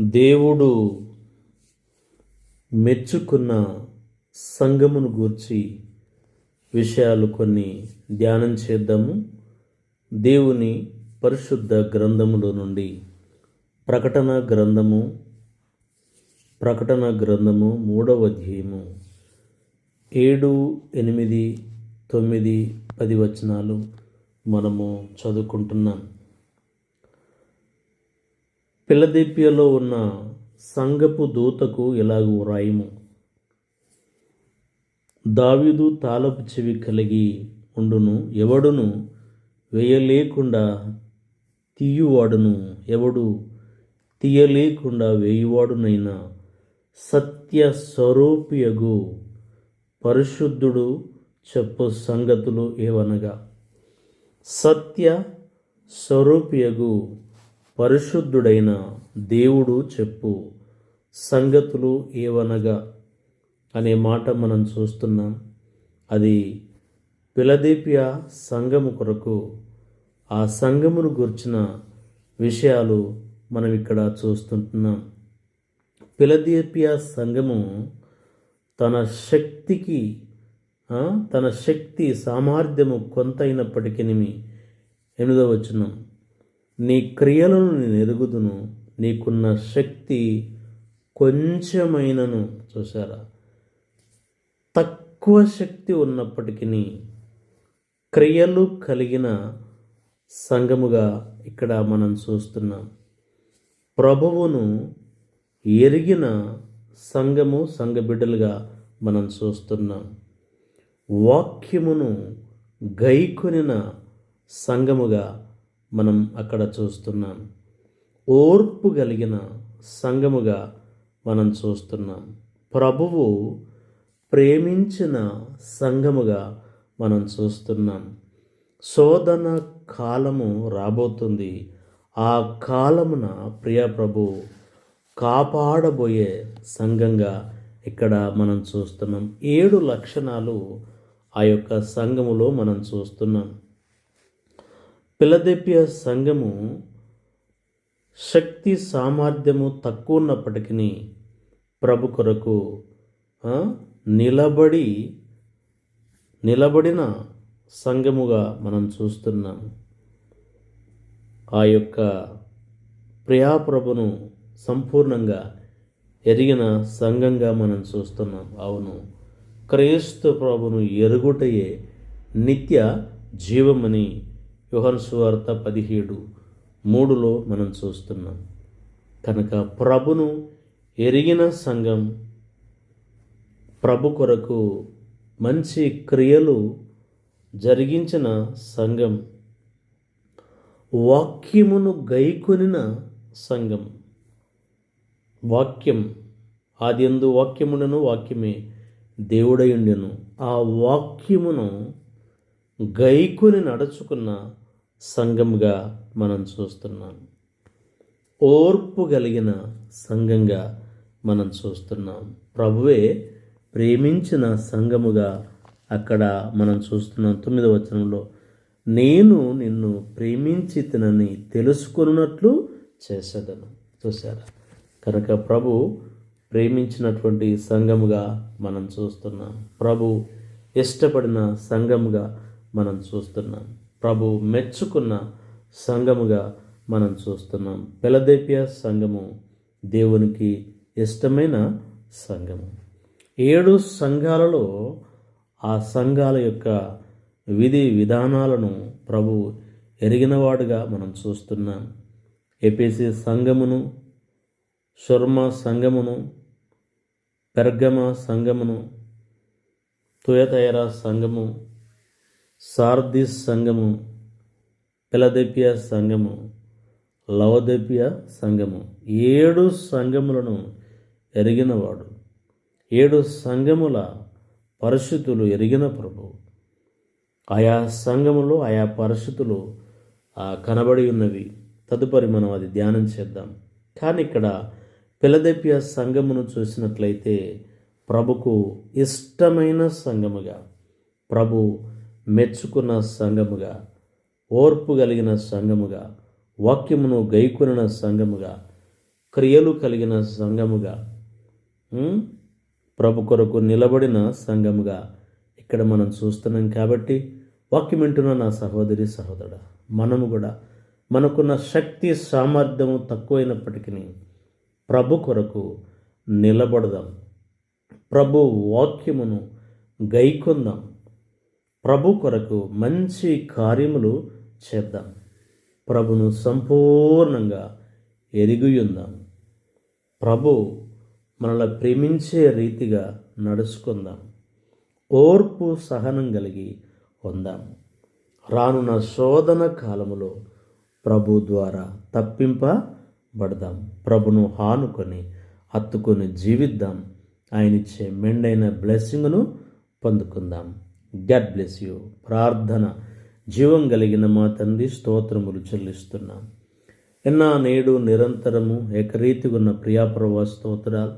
దేవుడు మెచ్చుకున్న సంఘమును గూర్చి విషయాలు కొన్ని ధ్యానం చేద్దాము. దేవుని పరిశుద్ధ గ్రంథములో నుండి ప్రకటన గ్రంథము ప్రకటన గ్రంథము మూడవ అధ్యాయము. ఏడు ఎనిమిది తొమ్మిది పది వచనాలు మనము చదువుకుంటున్నాం. పిల్లదీప్యలో ఉన్న సంగపు దూతకు ఇలాగూ వ్రాయము దావీదు తాళపు చెవి కలిగి ఉండును ఎవడును వేయలేకుండా తీయువాడును ఎవడు తీయలేకుండా వేయువాడునైనా సత్య స్వరూపియగు పరిశుద్ధుడు చెప్పు సంగతులు ఏవనగా? సత్య స్వరూపియగు పరిశుద్ధుడైన దేవుడు చెప్పు సంగతులు ఏవనగా అనే మాట మనం చూస్తున్నాం. అది పిలదీపియా సంఘము కొరకు ఆ సంఘమును గుర్చిన విషయాలు మనం ఇక్కడ చూస్తుంటున్నాం. పిలదీపియా సంఘము తన శక్తికి తన శక్తి సామర్థ్యము కొంత అయినప్పటికీ ఎనిమిదవ వచ్చినాం నీ క్రియలను నెరుగుదును ఎరుగుదును నీకున్న శక్తి కొంచెమైనను. చూసారా తక్కువ శక్తి ఉన్నప్పటికీ క్రియలు కలిగిన సంఘముగా ఇక్కడ మనం చూస్తున్నాం. ప్రభువును ఎరిగిన సంఘము సంఘ బిడ్డలుగా మనం చూస్తున్నాం. వాక్యమును గైకొనిన సంఘముగా మనం అక్కడ చూస్తున్నాం. ఓర్పు కలిగిన సంఘముగా మనం చూస్తున్నాం. ప్రభువు ప్రేమించిన సంఘముగా మనం చూస్తున్నాం. శోధన కాలము రాబోతుంది. ఆ కాలమున ప్రియ ప్రభు కాపాడబోయే సంఘంగా ఇక్కడ మనం చూస్తున్నాం. ఏడు లక్షణాలు ఆ యొక్క సంఘములో మనం చూస్తున్నాం. పిలదెప్పియ సంఘము శక్తి సామర్థ్యము తక్కువ ఉన్నప్పటికీ ప్రభు కొరకు నిలబడి నిలబడిన సంఘముగా మనం చూస్తున్నాం ఆ యొక్క ప్రియాప్రభును సంపూర్ణంగా ఎరిగిన సంఘంగా మనం చూస్తున్నాం. అవును. క్రైస్తు ప్రభును ఎరుగుటయే నిత్య జీవమని సువార్త పదిహేడు మూడులో మనం చూస్తున్నాం. కనుక ప్రభును ఎరిగిన సంఘం ప్రభు కొరకు మంచి క్రియలు జరిగించిన సంఘం వాక్యమును గైకొనిన సంఘం. వాక్యం ఆది ఎందు వాక్యమునను వాక్యమే దేవుడయుండెను ఆ వాక్యమును గైకొని నడుచుకున్న సంఘంగా మనం చూస్తున్నాం. ఓర్పు కలిగిన సంఘంగా మనం చూస్తున్నాం. ప్రభువే ప్రేమించిన సంఘముగా అక్కడ మనం చూస్తున్నాం. తొమ్మిదవ వచనంలో నేను నిన్ను ప్రేమించి తినని తెలుసుకున్నట్లు చేసేదను. చూసారా కనుక ప్రభు ప్రేమించినటువంటి సంఘముగా మనం చూస్తున్నాం. ప్రభు ఇష్టపడిన సంఘముగా మనం చూస్తున్నాం. ప్రభు మెచ్చుకున్న సంఘముగా మనం చూస్తున్నాం. పిలదేపియ సంఘము దేవునికి ఇష్టమైన సంఘము. ఏడు సంఘాలలో ఆ సంఘాల యొక్క విధి విధానాలను ప్రభు ఎరిగినవాడుగా మనం చూస్తున్నాం. ఎపిసి సంఘమును శర్మ సంఘమును పెర్గమ సంఘమును తుయతయరా సంఘము సార్దిస్ సంఘము పిలదెపియా సంఘము లవదెపియా సంఘము ఏడు సంఘములను ఎరిగినవాడు. ఏడు సంఘముల పరిస్థితులు ఎరిగిన ప్రభు. ఆయా సంఘములు ఆయా పరిస్థితులు కనబడి ఉన్నవి. తదుపరి మనం అది ధ్యానం చేద్దాం. కానీ ఇక్కడ పిలదెప్పియ సంఘమును చూసినట్లయితే ప్రభుకు ఇష్టమైన సంఘముగా ప్రభు మెచ్చుకున్న సంఘముగా ఓర్పు కలిగిన సంఘముగా వాక్యమును గైకొనిన సంఘముగా క్రియలు కలిగిన సంఘముగా ప్రభు కొరకు నిలబడిన సంఘముగా ఇక్కడ మనం చూస్తున్నాం కాబట్టి వాక్యం వింటున్న నా సహోదరి సహోదరుడా మనము కూడా మనకున్న శక్తి సామర్థ్యము తక్కువైనప్పటికీ ప్రభు కొరకు నిలబడదాం. ప్రభు వాక్యమును గైకొందాం. ప్రభు కొరకు మంచి కార్యములు చేద్దాం. ప్రభును సంపూర్ణంగా ఎరిగియుందాం. ప్రభు మనల్ని ప్రేమించే రీతిగా నడుచుకుందాం. ఓర్పు సహనం కలిగి ఉందాం. రానున్న శోధన కాలములో ప్రభు ద్వారా తప్పింపబడదాం. ప్రభును హానుకొని హత్తుకొని జీవిద్దాం. ఆయన ఇచ్చే మెండైన బ్లెస్సింగ్ను పొందుకుందాం. గాడ్ బ్లెస్ యూ ప్రార్థన. జీవం కలిగిన మా తండ్రి స్తోత్రములు చెల్లిస్తున్నాం. నిన్న నేడు నిరంతరము ఏకరీతిగా ఉన్న ప్రియాప్రభా స్తోత్రాలు.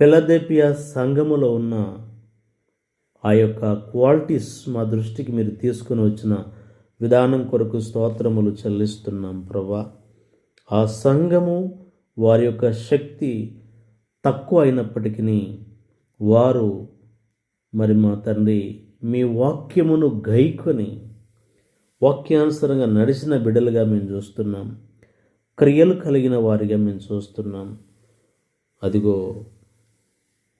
పిలదెపియా సంఘములో ఉన్న ఆ యొక్క క్వాలిటీస్ మా దృష్టికి మీరు తీసుకుని వచ్చిన విధానం కొరకు స్తోత్రములు చెల్లిస్తున్నాం ప్రభా. ఆ సంఘము వారి యొక్క శక్తి తక్కువ అయినప్పటికీ వారు మరి మా తండ్రి మీ వాక్యమును గైకొని వాక్యానుసరంగా నడిచిన బిడ్డలుగా మేము చూస్తున్నాం. క్రియలు కలిగిన వారిగా మేము చూస్తున్నాం. అదిగో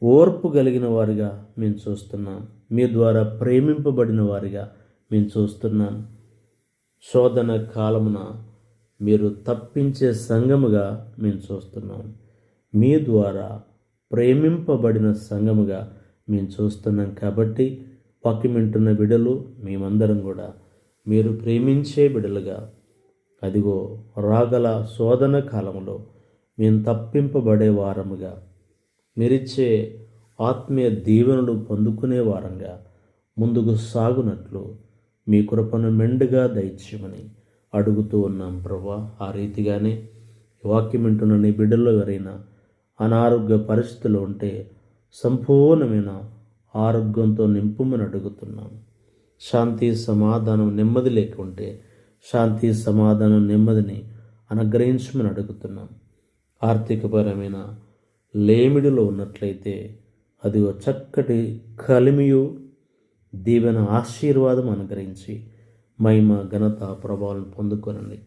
ఓర్పు కలిగిన వారిగా మేము చూస్తున్నాం. మీ ద్వారా ప్రేమింపబడిన వారిగా మేము చూస్తున్నాం. శోధన కాలమున మీరు తప్పించే సంఘముగా మేము చూస్తున్నాం. మీ ద్వారా ప్రేమింపబడిన సంఘముగా మేము చూస్తున్నాం. కాబట్టి వాక్యం వింటున్న బిడలు మేమందరం కూడా మీరు ప్రేమించే బిడలుగా అదిగో రాగల శోధన కాలంలో మేము తప్పింపబడే వారముగా మీరిచ్చే ఆత్మీయ దీవెనలు పొందుకునే వారంగా ముందుకు సాగునట్లు మీ కృపను మెండుగా దయచేయమని అడుగుతూ ఉన్నాం ప్రభా. ఆ రీతిగానే ఈ వాక్యం వింటున్న నీ బిడ్డల్లో ఎవరైనా అనారోగ్య పరిస్థితులు ఉంటే సంపూర్ణమైన ఆరోగ్యంతో నింపుమని అడుగుతున్నాం శాంతి సమాధానం నెమ్మది లేకుంటే శాంతి సమాధానం నెమ్మదిని అనుగ్రహించమని అడుగుతున్నాం ఆర్థికపరమైన లేమిడిలో ఉన్నట్లయితే అది ఒక చక్కటి కలిమియు దీవెన ఆశీర్వాదం అనుగ్రహించి మహిమ ఘనత ప్రభావం పొందుకొనండి.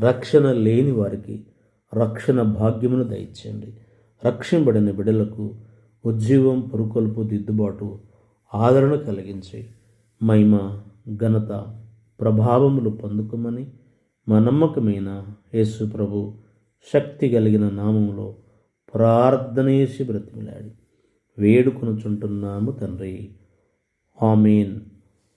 రక్షణ లేని వారికి రక్షణ భాగ్యమును దయచేయండి. రక్షింపబడిన బిడ్డలకు ఉజ్జీవం పురుకొల్పు దిద్దుబాటు ఆదరణ కలిగించి మహిమ ఘనత ప్రభావములు పొందుకోమని మా నమ్మకమైన యేసు ప్రభు శక్తి కలిగిన నామములో ప్రార్థనేసి బ్రతిమిలాడి బ్రతిమిలాడి వేడుకొనుచుంటున్నాము తండ్రి. ఆమెన్.